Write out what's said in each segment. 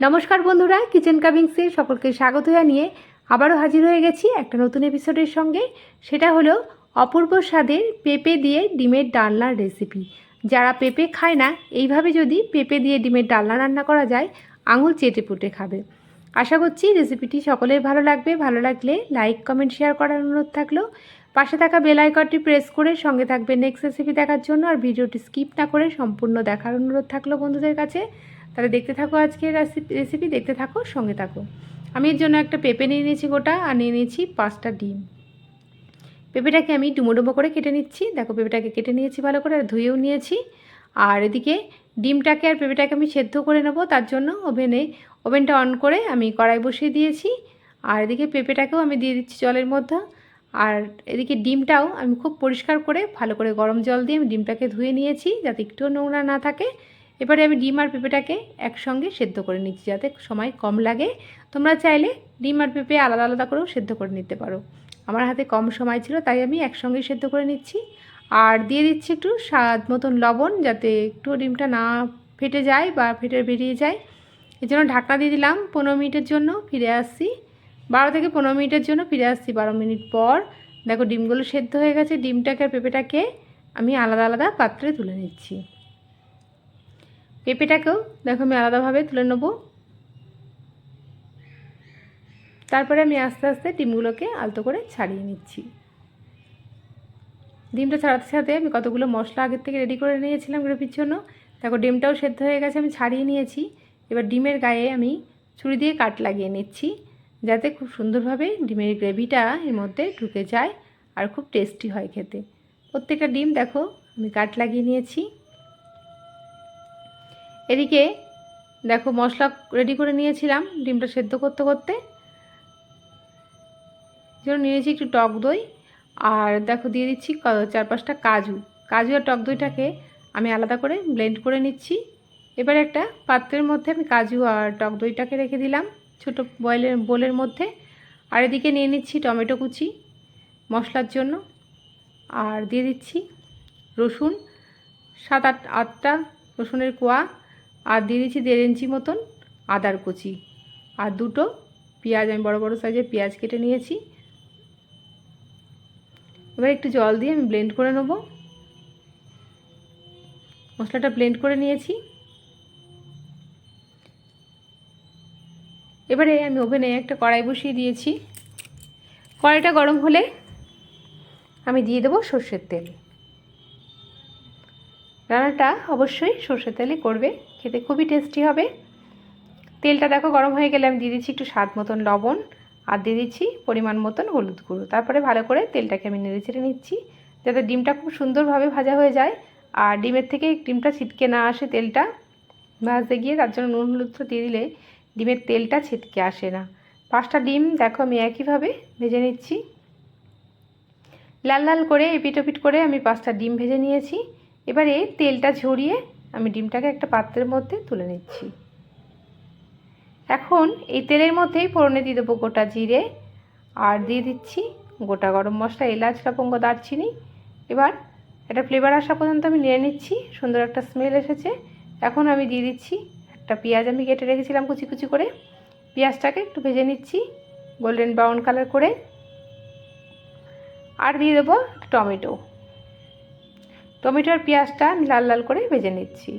নমস্কার বন্ধুরা কিচেন কামিংসে সকলকে স্বাগত জানিয়ে আবারও হাজির হয়ে গেছি একটা নতুন এপিসোডের সঙ্গে। সেটা হলো অপূর্ব স্বাদের পেঁপে দিয়ে ডিমের ডালনার রেসিপি যারা পেঁপে খায় না, এইভাবে যদি পেঁপে দিয়ে ডিমের ডালনা রান্না করা যায়, আঙুল চেটে পুটে খাবে। আশা করছি রেসিপিটি সকলের ভালো লাগবে। ভালো লাগলে লাইক কমেন্ট শেয়ার করার অনুরোধ থাকল। পাশে থাকা বেল প্রেস করে সঙ্গে থাকবে নেক্সট রেসিপি দেখার জন্য। আর ভিডিওটি স্কিপ না করে সম্পূর্ণ দেখার অনুরোধ থাকল বন্ধুদের কাছে। তাহলে দেখতে থাকো আজকের রেসিপি দেখতে থাকো, সঙ্গে থাকো। আমি এর জন্য একটা পেঁপে নিয়ে নিয়েছি গোটা, আর নিয়ে নিয়েছি পাঁচটা ডিম। পেঁপেটাকে আমি ডুমো ডুমো করে কেটে নিচ্ছি। দেখো, পেঁপেটাকে কেটে নিয়েছি ভালো করে, আর ধুয়েও নিয়েছি। আর এদিকে ডিমটাকে আর পেঁপেটাকে আমি সেদ্ধ করে নেব, তার জন্য ওভেনে, ওভেনটা অন করে আমি কড়াই বসিয়ে দিয়েছি। আর এদিকে পেঁপেটাকেও আমি দিয়ে দিচ্ছি জলের মধ্যে। আর এদিকে ডিমটাও আমি খুব পরিষ্কার করে, ভালো করে গরম জল দিয়ে আমি ডিমটাকে ধুয়ে নিয়েছি, যাতে একটুও নোংরা না থাকে। এবারে আমি ডিম আর পেঁপেটাকে একসঙ্গে সেদ্ধ করে নিচ্ছি যাতে সময় কম লাগে। তোমরা চাইলে ডিম আর পেঁপে আলাদা আলাদা করেও সেদ্ধ করে নিতে পারো। আমার হাতে কম সময় ছিল, তাই আমি একসঙ্গে সেদ্ধ করে নিচ্ছি। আর দিয়ে দিচ্ছি একটু স্বাদ মতন লবণ যাতে একটু ডিমটা না ফেটে যায় বা ফেটে বেরিয়ে যায়। এই জন্য ঢাকনা দিয়ে দিলাম পনেরো মিনিটের জন্য ফিরে আসছি। বারো থেকে পনেরো মিনিটের জন্য ফিরে আসছি বারো মিনিট পর। দেখো ডিমগুলো সেদ্ধ হয়ে গেছে, ডিমটাকে আর পেঁপেটাকে আমি আলাদা আলাদা পাত্রে তুলে নিচ্ছি। পেঁপেটাকেও দেখো আমি আলাদাভাবে তুলে নেব। তারপরে আমি আস্তে আস্তে ডিমগুলোকে আলতো করে ছাড়িয়ে নিচ্ছি। ডিমটা ছাড়াতে ছাড়াতে আমি কতগুলো মশলা আগের থেকে রেডি করে নিয়েছিলাম গ্রেভির জন্য। দেখো ডিমটাও সেদ্ধ হয়ে গেছে, আমি ছাড়িয়ে নিয়েছি। এবার ডিমের গায়ে আমি ছুরি দিয়ে কাট লাগিয়ে নিচ্ছি, যাতে খুব সুন্দরভাবে ডিমের গ্রেভিটা এর মধ্যে ঢুকে যায় আর খুব টেস্টি হয় খেতে। প্রত্যেকটা ডিম দেখো আমি কাট লাগিয়ে নিয়েছি। এদিকে দেখো মশলা রেডি করে নিয়েছিলাম, ডিমটা সেদ্ধ করতে করতে। যেন নিয়েছি একটু টক দই আর দেখো দিয়ে দিচ্ছি চার পাঁচটা কাজু। কাজু আর টক দইটাকে আমি আলাদা করে ব্লেন্ড করে নিচ্ছি। এবার একটা পাত্রের মধ্যে আমি কাজু আর টক দইটাকে রেখে দিলাম ছোটো বয়েলের বোলের মধ্যে। আর এদিকে নিয়ে নিচ্ছি টমেটো কুচি মশলার জন্য। আর দিয়ে দিচ্ছি রসুন, সাত আট, আটটা রসুনের কোয়া আর দিয়ে দিচ্ছি দেড় ইঞ্চি মতন আদার কুচি। আর দুটো পেঁয়াজ, আমি বড় বড় সাইজের পেঁয়াজ কেটে নিয়েছি। এবার একটু জল দিয়ে আমি ব্লেন্ড করে নেব। মশলাটা ব্লেন্ড করে নিয়েছি। এবারে আমি ওভেনে একটা কড়াই বসিয়ে দিয়েছি। কড়াইটা গরম হলে আমি দিয়ে দেবো সর্ষের তেল। রান্নাটা অবশ্যই সর্ষের তেলে করবে। খেতে খুবই টেস্টি হবে। তেলটা দেখো গরম হয়ে গেলে আমি দিয়ে দিচ্ছি একটু স্বাদ মতন লবণ আর দিয়ে দিচ্ছি পরিমাণ মতন হলুদ গুঁড়ো। তারপরে ভালো করে তেলটাকে আমি নেড়ে চেড়ে নিচ্ছি যাতে ডিমটা খুব সুন্দরভাবে ভাজা হয়ে যায়। আর ডিমের থেকে ডিমটা ছিটকে না আসে তেলটা ভাজতে গিয়ে তার জন্য নুন হলুদটা দিয়ে দিলে ডিমের তেলটা ছিটকে আসে না। পাঁচটা ডিম দেখো আমি একইভাবে ভেজে নিচ্ছি। লাল লাল করে এপিট ওপিট করে আমি পাঁচটা ডিম ভেজে নিয়েছি। এবারে তেলটা ঝরিয়ে আমি ডিমটাকে একটা পাত্রের মধ্যে তুলে নিচ্ছি। এখন এই তেলের মধ্যেই ফোড়নে দিয়ে দেবো গোটা জিরে আর দিয়ে দিচ্ছি গোটা গরম মশলা, এলাচ, লবঙ্গ, দারচিনি। এবার এটা ফ্লেভার আসা পর্যন্ত আমি নিয়ে নিচ্ছি, সুন্দর একটা স্মেল এসেছে। এখন আমি দিয়ে দিচ্ছি একটা পেঁয়াজ, আমি কেটে রেখেছিলাম কুচি কুচি করে। পেঁয়াজটাকে একটু ভেজে নিচ্ছি গোল্ডেন ব্রাউন কালার করে। আর দিয়ে দেবো টমেটো। টমেটোর পেঁয়াজটা আমি লাল লাল করে ভেজে নিচ্ছি।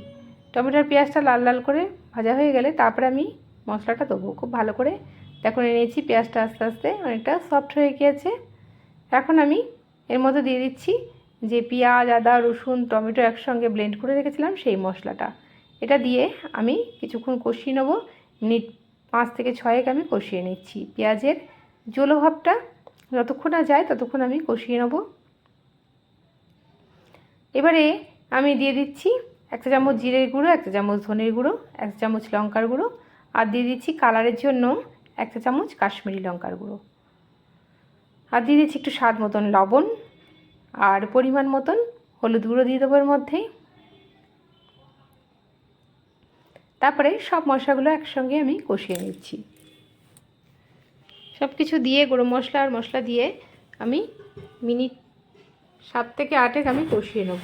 টমেটোর পেঁয়াজটা লাল লাল করে ভাজা হয়ে গেলে তারপরে আমি মশলাটা দেবো। খুব ভালো করে দেখুন নিয়েছি পেঁয়াজটা আস্তে আস্তে, অনেকটা সফট হয়ে গিয়েছে। এখন আমি এর মধ্যে দিয়ে দিচ্ছি যে পেঁয়াজ, আদা, রসুন, টমেটো একসঙ্গে ব্লেন্ড করে রেখেছিলাম সেই মশলাটা। এটা দিয়ে আমি কিছুক্ষণ কষিয়ে নেব। মিনিট পাঁচ থেকে ছয়েক আমি কষিয়ে নিচ্ছি। পেঁয়াজের জলভাবটা যতক্ষণ না যায় ততক্ষণ আমি কষিয়ে নেব। এবারে আমি দিয়ে দিচ্ছি একটা চামচ জিরের গুঁড়ো, একটা চামচ ধনের গুঁড়ো, একটা চামচ লঙ্কার গুঁড়ো আর দিয়ে দিচ্ছি কালারের জন্য একটা চামচ কাশ্মীরি লঙ্কার গুঁড়ো। আর দিয়ে দিচ্ছি একটু স্বাদ মতন লবণ আর পরিমাণ মতন হলুদ গুঁড়ো দিয়ে দেবো এর মধ্যেই তারপরে সব মশলাগুলো একসঙ্গে আমি কষিয়ে নিচ্ছি। সব কিছু দিয়ে, গরম মশলা আর মশলা দিয়ে আমি মিনিট সাত থেকে আটেক আমি কষিয়ে নেব।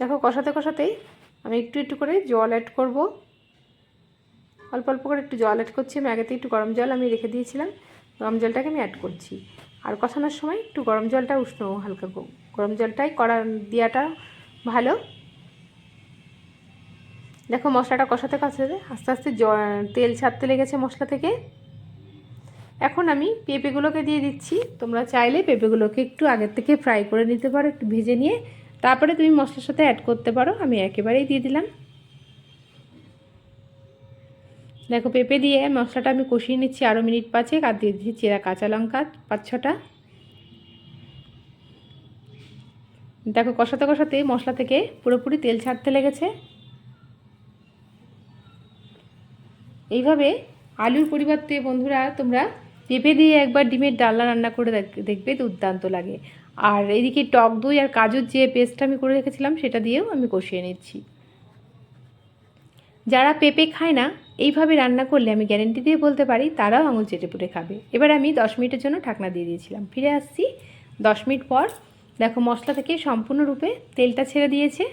দেখো কষাতে কষাতেই আমি একটু একটু করে জল অ্যাড করব। অল্প অল্প করে একটু জল অ্যাড করছি। আমি আগে থেকে একটু গরম জল আমি রেখে দিয়েছিলাম। গরম জলটাকে আমি অ্যাড করছি। আর কষানোর সময় একটু গরম জলটা উষ্ণ হালকা গরম জলটাই করা, দেওয়াটা ভালো। দেখো মশলাটা কষাতে কষাতে আস্তে আস্তে তেল ছাড়তে লেগেছে মশলা থেকে। এখন আমি পেঁপেগুলোকে দিয়ে দিচ্ছি। তোমরা চাইলে পেঁপেগুলোকে একটু আগের থেকে ফ্রাই করে নিতে পারো, একটু ভেজে নিয়ে। তারপরে তুমি মশলার সাথে অ্যাড করতে পারো, আমি একেবারেই দিয়ে দিলাম। দেখো, পেঁপে দিয়ে মশলাটা আমি কষিয়ে নিচ্ছি আরও মিনিট পাঁচেক, আর দিয়ে দিচ্ছি চেরা কাঁচা লঙ্কা পাঁচ ছটা দেখো, কষাতে কষাতে মশলা থেকে পুরোপুরি তেল ছাড়তে লেগেছে। এইভাবে আলুর পরিবর্তে বন্ধুরা তোমরা পেঁপে দিয়ে একবার ডিমের ডালনা রান্না করে দেখ- দেখবে দুর্দান্ত লাগে। আর এদিকে টক দই আর কাজুর যে পেস্টটা আমি করে রেখেছিলাম, সেটা দিয়েও আমি কষিয়ে নিচ্ছি। যারা পেঁপে খায় না, এইভাবে রান্না করলে আমি গ্যারেন্টি দিয়ে বলতে পারি, তারাও আঙুল চেটে পুটে খাবে। এবার আমি দশ মিনিটের জন্য ঢাকনা দিয়ে দিয়েছিলাম। ফিরে আসছি দশ মিনিট পর। দেখো মশলা থেকে সম্পূর্ণরূপে তেলটা ছেড়ে দিয়েছে।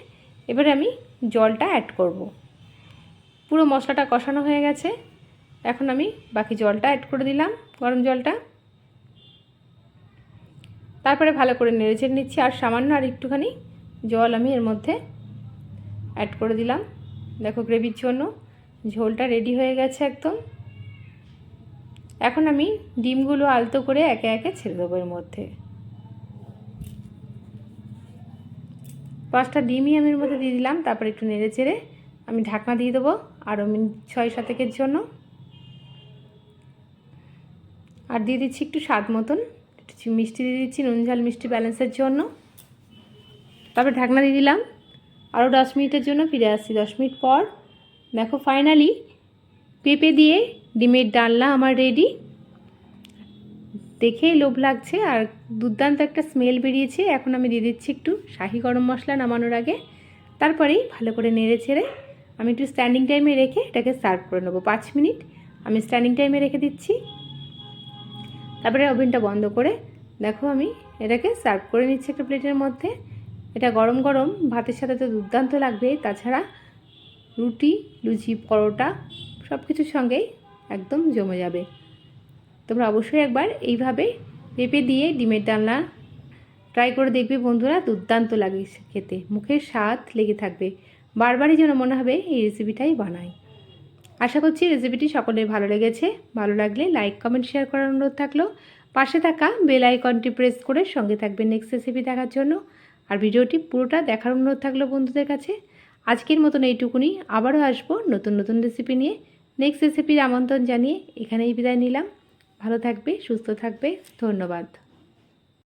এবার আমি জলটা অ্যাড করব। পুরো মশলাটা কষানো হয়ে গেছে। এখন আমি বাকি জলটা অ্যাড করে দিলাম। গরম জলটা। তারপরে ভালো করে নেড়েচেড়ে নিচ্ছি, আর সামান্য আর একটুখানি জল আমি এর মধ্যে অ্যাড করে দিলাম। দেখো গ্রেভির জন্য ঝোলটা রেডি হয়ে গেছে একদম। এখন আমি ডিমগুলো আলতো করে একে একে ছেড়ে দেবো এর মধ্যে। পাঁচটা ডিমই আমি এর মধ্যে দিয়ে দিলাম, তারপরে একটু নেড়ে চেড়ে আমি ঢাকনা দিয়ে দেবো আরও মিনিট ছয় সাতেকের জন্য। আর দিয়ে দিচ্ছি একটু স্বাদ মতন। একটু মিষ্টি দিয়ে দিচ্ছি, নুন, ঝাল, মিষ্টি ব্যালেন্সের জন্য। তারপরে ঢাকনা দিয়ে দিলাম। আরও দশ মিনিটের জন্য ফিরে আসছি। দশ মিনিট পর দেখো ফাইনালি পেঁপে দিয়ে ডিমের ডালনা আমার রেডি দেখেই লোভ লাগছে আর দুর্দান্ত একটা স্মেল বেরিয়েছে। এখন আমি দিয়ে দিচ্ছি একটু শাহি গরম মশলা নামানোর আগে। তারপরেই ভালো করে নেড়ে ছেড়ে আমি একটু স্ট্যান্ডিং টাইমে রেখে এটাকে সার্ভ করে নেব। পাঁচ মিনিট আমি স্ট্যান্ডিং টাইমে রেখে দিচ্ছি। তারপরে ওভেনটা বন্ধ করে দেখো আমি এটাকে সার্ভ করে নিচ্ছি একটা প্লেটের মধ্যে। এটা গরম গরম, ভাতের সাথে তো দুর্দান্ত লাগবে। তাছাড়া রুটি, লুচি, পরোটা সব কিছুর সঙ্গেই একদম জমে যাবে। তোমরা অবশ্যই একবার এইভাবে পেঁপে দিয়ে ডিমের ডালনা ট্রাই করে দেখবে বন্ধুরা, দুর্দান্ত লাগে খেতে। মুখের স্বাদ লেগে থাকবে। বারবারই যেন মনে হবে এই রেসিপিটাই বানাই। আশা করছি রেসিপিটি সকলের ভালো লেগেছে। ভালো লাগলে লাইক কমেন্ট শেয়ার করার অনুরোধ থাকল। পাশে থাকা বেল আইকনটি প্রেস করে সঙ্গে থাকবে নেক্সট রেসিপি দেখার জন্য। আর ভিডিওটি পুরোটা দেখার অনুরোধ থাকল বন্ধুদের কাছে। আজকের মতন এইটুকুনি। আবারও আসব নতুন নতুন রেসিপি নিয়ে। নেক্সট রেসিপির আমন্ত্রণ জানিয়ে এখানেই বিদায় নিলাম। ভালো থাকবে, সুস্থ থাকবে। ধন্যবাদ।